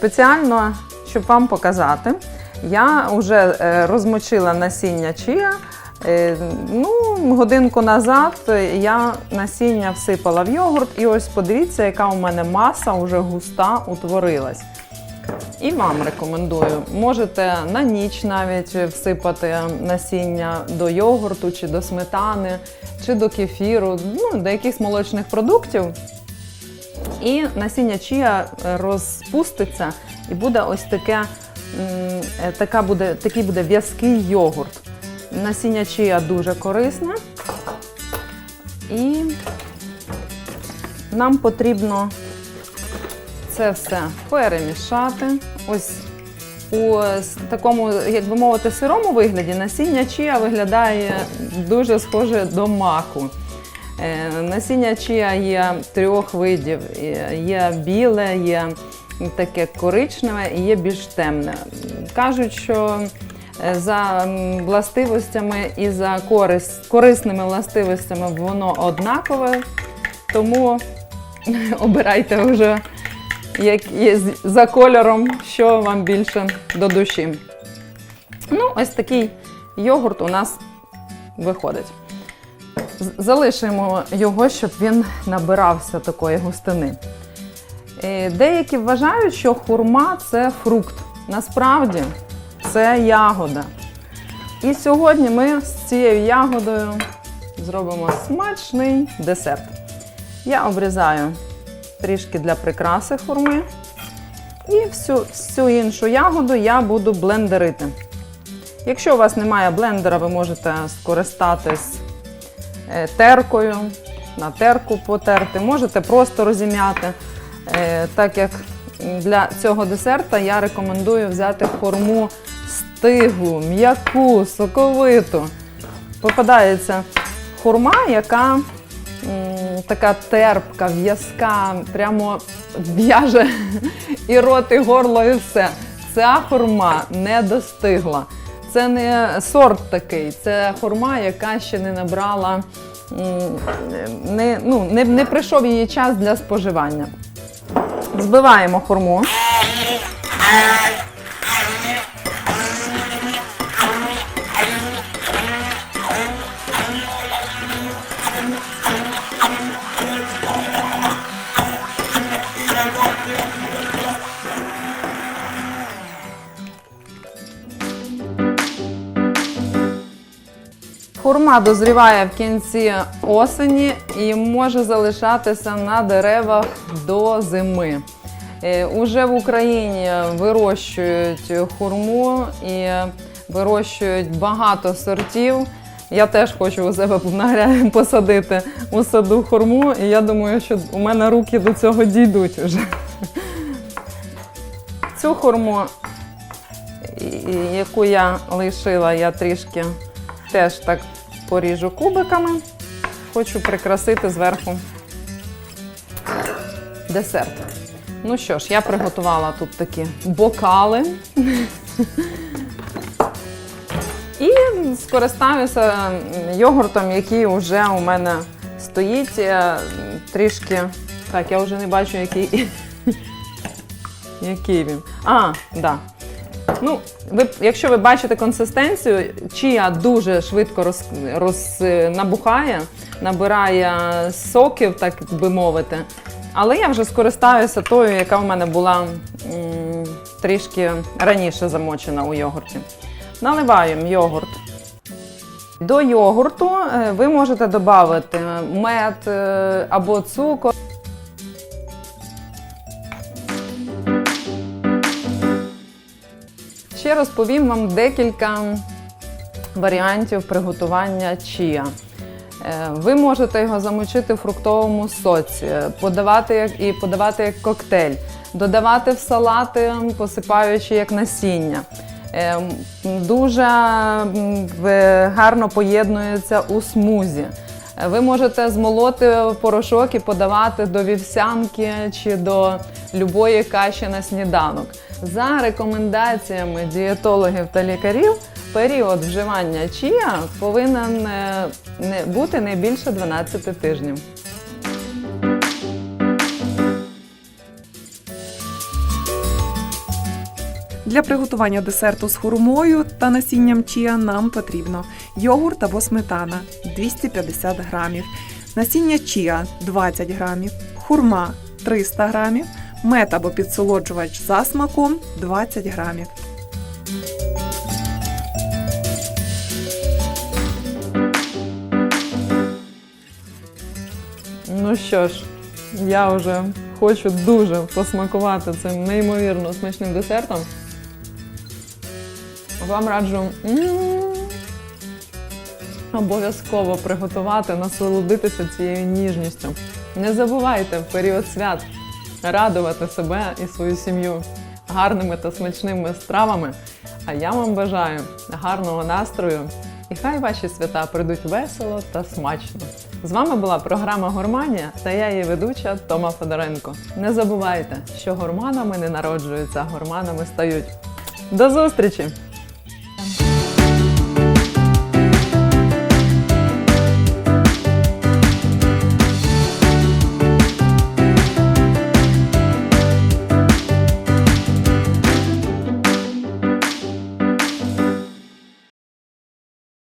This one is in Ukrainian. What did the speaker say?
спеціально, щоб вам показати, я вже е, розмочила насіння чия. Е, Ну, годинку назад я насіння всипала в йогурт, і ось подивіться, яка у мене маса вже густа утворилась. І вам рекомендую. Можете на ніч навіть всипати насіння до йогурту, чи до сметани, чи до кефіру, ну, до якихось молочних продуктів. І насіння чія е, розпуститься, і буде ось таке, е, така буде, такий буде в'язкий йогурт. Насіння чия дуже корисне. І нам потрібно це все перемішати. Ось у такому, як би мовити, сирому вигляді насіння чия виглядає дуже схоже до маку. Е, Насіння чия є трьох видів: Є- є біле, є таке коричневе і є більш темне. Кажуть, що е, за властивостями і за корис, корисними властивостями воно однакове, тому обирайте вже як за кольором, що вам більше до душі. Ну, ось такий йогурт у нас виходить. Залишимо його, щоб він набирався такої густини. Е, Деякі вважають, що хурма це фрукт. Насправді це ягода. І сьогодні ми з цією ягодою зробимо смачний десерт. Я обрізаю трішки для прикраси хурми. І всю, всю іншу ягоду я буду блендерити. Якщо у вас немає блендера, ви можете скористатись теркою, на терку потерти, можете просто розім'яти. Е, Так як для цього десерта я рекомендую взяти хурму стиглу, м'яку, соковиту. Попадається хурма, яка м, така терпка, в'язка, прямо в'яже і рот, і горло, і все. Ця хурма не достигла. Це не сорт такий, це хурма, яка ще не набрала, не, ну, не, не прийшов її час для споживання. Збиваємо хурму. Хурма дозріває в кінці осені і може залишатися на деревах до зими. Е, Уже в Україні вирощують хурму і вирощують багато сортів. Я теж хочу у себе посадити у саду хурму, і я думаю, що у мене руки до цього дійдуть вже. Цю хурму, яку я лишила, я трішки теж так поріжу кубиками. Хочу прикрасити зверху десерт. Ну що ж, я приготувала тут такі бокали. І скористаюся йогуртом, який вже у мене стоїть. Трішки. Так, я вже не бачу, який, який він. А, так. Да. Ну, ви, якщо ви бачите консистенцію, чия дуже швидко роз, роз, набухає, набирає соків, так би мовити. Але я вже скористаюся тою, яка в мене була м, трішки раніше замочена у йогурті. Наливаємо йогурт. До йогурту е, ви можете додати мед е, або цукор. Ще розповім вам декілька варіантів приготування чія. Е, Ви можете його замочити в фруктовому соці, подавати як і подавати як коктейль, додавати в салати, посипаючи як насіння. Е, Дуже гарно поєднується у смузі. Ви можете змолоти порошок і подавати до вівсянки чи до любої каші на сніданок. За рекомендаціями дієтологів та лікарів, період вживання чія повинен е, бути не більше 12 тижнів. Для приготування десерту з хурмою та насінням чія нам потрібно йогурт або сметана 250 грамів, насіння чія 20 грамів, хурма 300 грамів, мед або підсолоджувач за смаком 20 грамів. Ну що ж, я вже хочу дуже посмакувати цим неймовірно смачним десертом. Вам раджу обов'язково приготувати, насолодитися цією ніжністю. Не забувайте в період свят радувати себе і свою сім'ю гарними та смачними стравами. А я вам бажаю гарного настрою і хай ваші свята прийдуть весело та смачно. З вами була програма Гурманія та я її ведуча Тома Федоренко. Не забувайте, що гурманами не народжуються, а гурманами стають. До зустрічі!